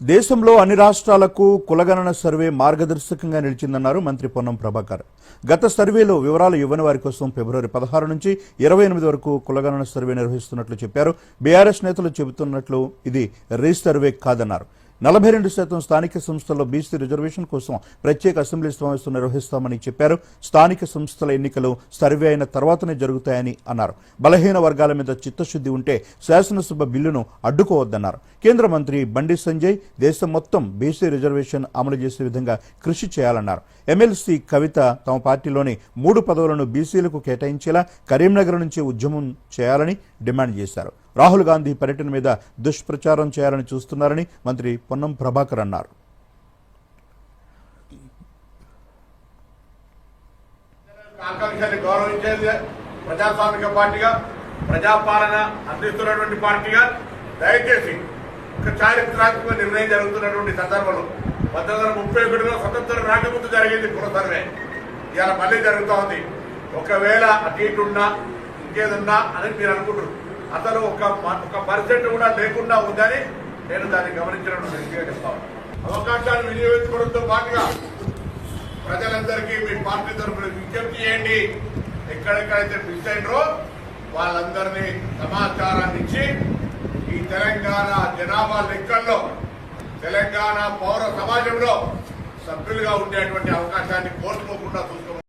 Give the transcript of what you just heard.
దేశంలో అన్ని రాష్ట్రాలకు కులగణన సర్వే మార్గదర్శకంగా నిలిచిందన్నారు మంత్రి పొన్నం ప్రభాకర్. గత సర్వేలో వివరాలు ఇవ్వని వారి కోసం ఫిబ్రవరి పదహారు నుంచి ఇరవై ఎనిమిది వరకు కులగణన సర్వే నిర్వహిస్తున్నట్లు చెప్పారు. బీఆర్ఎస్ నేతలు చెబుతున్నట్లు ఇది రీసర్వే కాదన్నారు. నలభై రెండు శాతం స్థానిక సంస్థల్లో బీసీ రిజర్వేషన్ కోసం ప్రత్యేక అసెంబ్లీ సమావేశం నిర్వహిస్తామని చెప్పారు. స్థానిక సంస్థల ఎన్నికలు సర్వే అయిన తర్వాతనే జరుగుతాయని అన్నారు. బలహీన వర్గాల మీద చిత్తశుద్ధి ఉంటే శాసనసభ బిల్లును అడ్డుకోవద్దన్నారు. కేంద్ర మంత్రి బండి సంజయ్ దేశం మొత్తం బీసీ రిజర్వేషన్ అమలు చేసే విధంగా కృషి చేయాలన్నారు. ఎమ్మెల్సీ కవిత తమ పార్టీలోని మూడు పదవులను బీసీలకు కేటాయించేలా కరీంనగర్ నుంచి ఉద్యమం చేయాలని డిమాండ్ చేశారు. రాహుల్ గాంధీ పర్యటన మీద దుష్ప్రచారం చేయాలని చూస్తున్నారని మంత్రి పొన్నం ప్రభాకర్ అన్నారు. ఆకాంక్షని గౌరవించేది ప్రజాస్వామిక పార్టీగా ప్రజాపాలన అందిస్తున్నటువంటి పార్టీగా దయచేసి ఒక చారిత్రాత్మక నిర్ణయం జరుగుతున్నటువంటి సందర్భంలో పంతొమ్మిది వందల ముప్పై ఒకటిలో స్వతంత్రం రాకముందు జరిగింది కుల ఇవాళ మళ్ళీ జరుగుతూ ఉంది ఒకవేళ అటు ఇటు ఉన్నా ఇంకేదన్నా అని మీరు అనుకుంటున్నారు. అసలు ఒక మ- ఒక పర్సెంట్ కూడా లేకుండా ఉందని నేను దాన్ని గమనించడం గట్టిగా చెప్తాను అవకాశాన్ని వినియోగించుకోవడంతో పాటుగా ప్రజలందరికీ మీ పార్టీ తరఫున విజ్ఞప్తి చేయండి. ఎక్కడెక్కడైతే మిస్ అయినరో వాళ్ళందరినీ సమాచారాన్ని ఇచ్చి ఈ తెలంగాణ జనాభా లెక్కల్లో తెలంగాణ పౌర సమాజంలో సభ్యులుగా ఉండేటువంటి అవకాశాన్ని కోల్పోకుండా చూసుకోవాలి